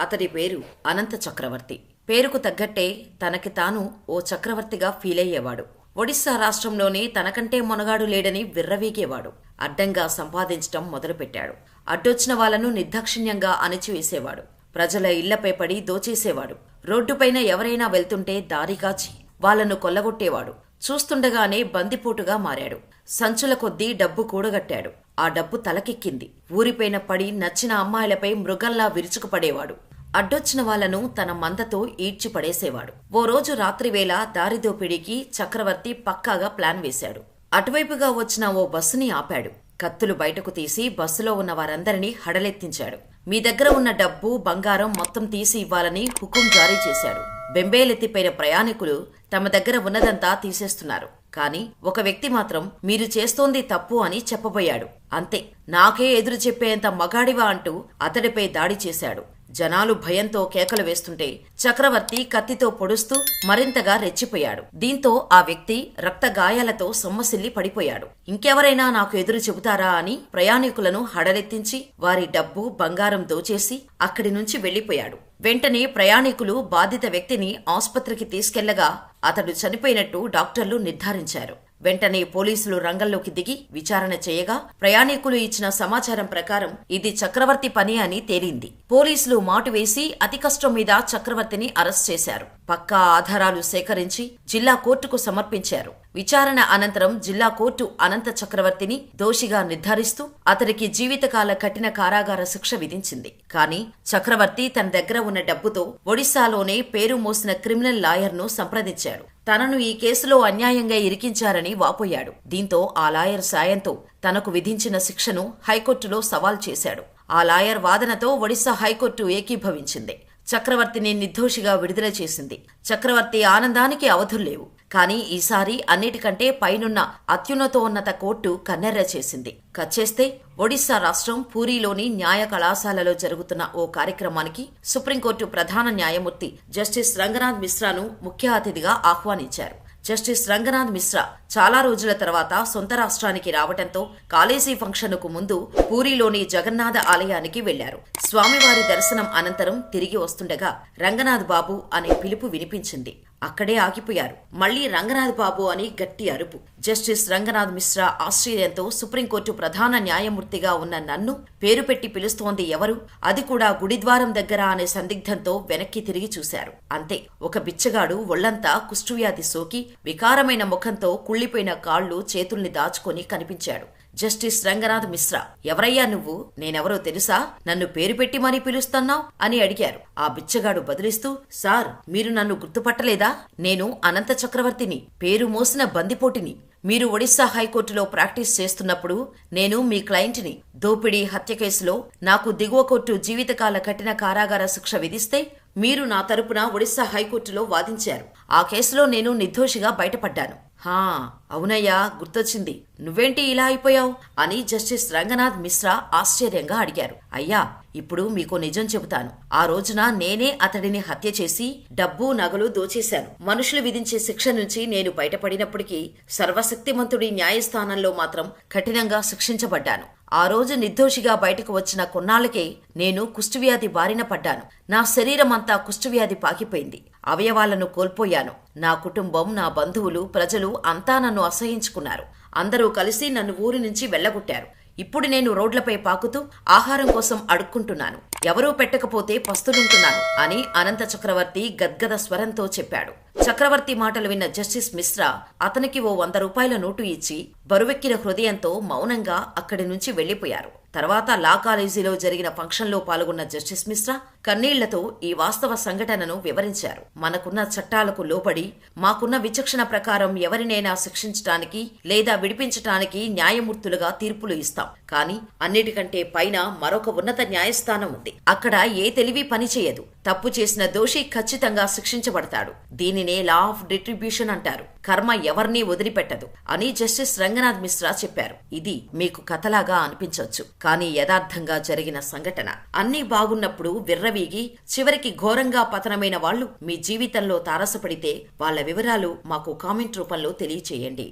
అతడి పేరు అనంత చక్రవర్తి. పేరుకు తగ్గట్టే తనకి తాను ఓ చక్రవర్తిగా ఫీలయ్యేవాడు. ఒడిస్సా రాష్ట్రంలోనే తనకంటే మొనగాడు లేడని విర్రవీగేవాడు. అడ్డంగా సంపాదించటం మొదలుపెట్టాడు. అడ్డొచ్చిన వాళ్ళను నిర్దాక్షిణ్యంగా అణిచివేసేవాడు. ప్రజల ఇళ్ళపై పడి దోచేసేవాడు. రోడ్డుపైన ఎవరైనా వెళ్తుంటే దారికాచి వాళ్ళను కొల్లగొట్టేవాడు. చూస్తుండగానే బందిపోటుగా మారాడు. సంచుల కొద్దీ డబ్బు కూడగట్టాడు. ఆ డబ్బు తలకెక్కింది. ఊరిపైన పడి నచ్చిన అమ్మాయిలపై మృగంలా విరుచుకుపడేవాడు. అడ్డొచ్చిన వాళ్ళను తన మందతో ఈడ్చి పడేసేవాడు ఓ రోజు రాత్రివేళ దారిదోపిడీకి చక్రవర్తి పక్కాగా ప్లాన్ వేశాడు. అటువైపుగా వచ్చిన ఓ బస్సుని ఆపాడు. కత్తులు బయటకు తీసి బస్సులో ఉన్న వారందరినీ హడలెత్తించాడు. మీ దగ్గర ఉన్న డబ్బు బంగారం మొత్తం తీసి ఇవ్వాలని హుకుం జారీ చేశాడు. బెంబేలెత్తిపోయిన ప్రయాణికులు తమ దగ్గర ఉన్నదంతా తీసేస్తున్నారు. కానీ ఒక వ్యక్తి మాత్రం మీరు చేస్తోంది తప్పు అని చెప్పబోయాడు. అంతే. నాకే ఎదురు చెప్పేంత మగాడివా అంటూ అతడిపై దాడి చేశాడు. జనాలు భయంతో కేకలు వేస్తుంటే చక్రవర్తి కత్తితో పొడుస్తూ మరింతగా రెచ్చిపోయాడు. దీంతో ఆ వ్యక్తి రక్త గాయాలతో సొమ్మసిల్లి పడిపోయాడు. ఇంకెవరైనా నాకు ఎదురు చెబుతారా అని ప్రయాణికులను హడలెత్తించి వారి డబ్బు బంగారం దోచేసి అక్కడి నుంచి వెళ్ళిపోయాడు వెంటనే ప్రయాణికులు బాధిత వ్యక్తిని ఆసుపత్రికి తీసుకెళ్ళగా అతడు చనిపోయినట్టు డాక్టర్లు నిర్ధారించారు. వెంటనే పోలీసులు రంగంలోకి దిగి విచారణ చేయగా ప్రయాణికులు ఇచ్చిన సమాచారం ప్రకారం ఇది చక్రవర్తి పని అని తేలింది. పోలీసులు మాటు వేసి అతి కష్టం మీద చక్రవర్తిని అరెస్ట్ చేశారు. పక్కా ఆధారాలు సేకరించి జిల్లా కోర్టుకు సమర్పించారు. విచారణ అనంతరం జిల్లా కోర్టు అనంత చక్రవర్తిని దోషిగా నిర్ధారిస్తూ అతడికి జీవితకాల కఠిన కారాగార శిక్ష విధించింది. కానీ చక్రవర్తి తన దగ్గర ఉన్న డబ్బుతో ఒడిశాలోనే పేరు మోసిన క్రిమినల్ లాయర్ను సంప్రదించాడు. తనను ఈ కేసులో అన్యాయంగా ఇరికించారని వాపోయాడు. దీంతో ఆ లాయర్ సాయంతో తనకు విధించిన శిక్షను హైకోర్టులో సవాల్ చేశాడు. ఆ లాయర్ వాదనతో ఒడిశా హైకోర్టు ఏకీభవించింది. చక్రవర్తిని నిర్దోషిగా విడుదల చేసింది. చక్రవర్తి ఆనందానికి అవధుల్లేవు కానీ ఈసారి అన్నిటికంటే పైనున్న అత్యున్నతోన్నత కోర్టు కన్నెర్ర చేసింది. కచ్చేస్తే ఒడిశా రాష్ట్రం పూరీలోని న్యాయ కళాశాలలో జరుగుతున్న ఓ కార్యక్రమానికి సుప్రీంకోర్టు ప్రధాన న్యాయమూర్తి జస్టిస్ రంగనాథ్ మిశ్రాను ముఖ్య అతిథిగా ఆహ్వానించారు. జస్టిస్ రంగనాథ్ మిశ్రా చాలా రోజుల తర్వాత సొంత రాష్ట్రానికి రావటంతో కాలేజీ ఫంక్షన్కు ముందు పూరిలోని జగన్నాథ ఆలయానికి వెళ్ళారు. స్వామివారి దర్శనం అనంతరం తిరిగి వస్తుండగా రంగనాథ్ బాబు అనే పిలుపు వినిపించింది. అక్కడే ఆగిపోయారు. మళ్ళీ రంగనాథ్ బాబు అని గట్టి అరుపు. జస్టిస్ రంగనాథ్ మిశ్రా ఆశ్చర్యంతో సుప్రీంకోర్టు ప్రధాన న్యాయమూర్తిగా ఉన్న నన్ను పేరు పెట్టి పిలుస్తోంది ఎవరు? అది కూడా గుడిద్వారం దగ్గర అనే సందిగ్ధంతో వెనక్కి తిరిగి చూశారు. అంతే ఒక బిచ్చగాడు ఒళ్ళంతా కుష్ఠువ్యాధి సోకి వికారమైన ముఖంతో కుళ్ళిపోయిన కాళ్ళు చేతుల్ని దాచుకొని కనిపించాడు. జస్టిస్ రంగనాథ్ మిశ్రా ఎవరయ్యా నువ్వు? నేనెవరో తెలుసా? నన్ను పేరు పెట్టి మరీ పిలుస్తున్నావు? అని అడిగారు. ఆ బిచ్చగాడు బదులిస్తూ సార్ మీరు నన్ను గుర్తుపట్టలేదా? నేను అనంత చక్రవర్తిని పేరు మోసిన బందిపోటిని మీరు ఒడిశా హైకోర్టులో ప్రాక్టీస్ చేస్తున్నప్పుడు నేను మీ క్లయింట్ని దోపిడీ హత్య కేసులో నాకు దిగువ కోర్టు జీవితకాల కఠిన కారాగార శిక్ష విధిస్తే మీరు నా తరపున ఒడిశా హైకోర్టులో వాదించారు. ఆ కేసులో నేను నిర్దోషిగా బయటపడ్డాను. హా అవునయ్యా గుర్తొచ్చింది. నువ్వేంటి ఇలా అయిపోయావు? అని జస్టిస్ రంగనాథ్ మిశ్రా ఆశ్చర్యంగా అడిగారు. అయ్యా ఇప్పుడు మీకు నిజం చెబుతాను. ఆ రోజున నేనే అతడిని హత్య చేసి డబ్బు నగలు దోచేశాను. మనుషులు విధించే శిక్ష నుంచి నేను బయటపడినప్పటికీ సర్వశక్తిమంతుడి న్యాయస్థానంలో మాత్రం కఠినంగా శిక్షించబడ్డాను. ఆ రోజు నిర్దోషిగా బయటకు వచ్చిన కొన్నాళ్ళకే నేను కుష్ఠవ్యాధి బారిన పడ్డాను. నా శరీరమంతా కుష్ఠవ్యాధి పాకిపోయింది. అవయవాలను కోల్పోయాను. నా కుటుంబం నా బంధువులు ప్రజలు అంతా నన్ను అసహించుకున్నారు. అందరూ కలిసి నన్ను ఊరి నుంచి వెళ్ళగొట్టారు ఇప్పుడు నేను రోడ్లపై పాకుతూ ఆహారం కోసం అడుక్కుంటున్నాను. ఎవరూ పెట్టకపోతే పస్తులుంటున్నాను అని అనంత చక్రవర్తి గద్గద స్వరంతో చెప్పాడు. చక్రవర్తి మాటలు విన్న జస్టిస్ మిశ్రా అతనికి ఓ వంద రూపాయల నోటు ఇచ్చి బరువెక్కిన హృదయంతో మౌనంగా అక్కడి నుంచి వెళ్ళిపోయారు తర్వాత లా కాలేజీలో జరిగిన ఫంక్షన్లో పాల్గొన్న జస్టిస్ మిశ్రా కన్నీళ్ళతో ఈ వాస్తవ సంఘటనను వివరించారు. మనకున్న చట్టాలకు లోబడి మాకున్న విచక్షణ ప్రకారం ఎవరినైనా శిక్షించటానికి లేదా విడిపించటానికి న్యాయమూర్తులుగా తీర్పులు ఇస్తాం. కానీ అన్నిటికంటే పైన మరొక ఉన్నత న్యాయస్థానం ఉంది. అక్కడ ఏ తెలివి పనిచేయదు తప్పు చేసిన దోషి ఖచ్చితంగా శిక్షించబడతాడు. దీనినే లా ఆఫ్ డిస్ట్రిబ్యూషన్ అంటారు. కర్మ ఎవరినీ వదిలిపెట్టదు అని జస్టిస్ రంగనాథ్ మిశ్రా చెప్పారు. ఇది మీకు కథలాగా అనిపించవచ్చు కానీ యథార్థంగా జరిగిన సంఘటన. అన్నీ బాగున్నప్పుడు విర్రవీగి చివరికి ఘోరంగా పతనమైన వాళ్ళు మీ జీవితంలో తారసపడితే వాళ్ళ వివరాలు మాకు కామెంట్ రూపంలో తెలియచేయండి.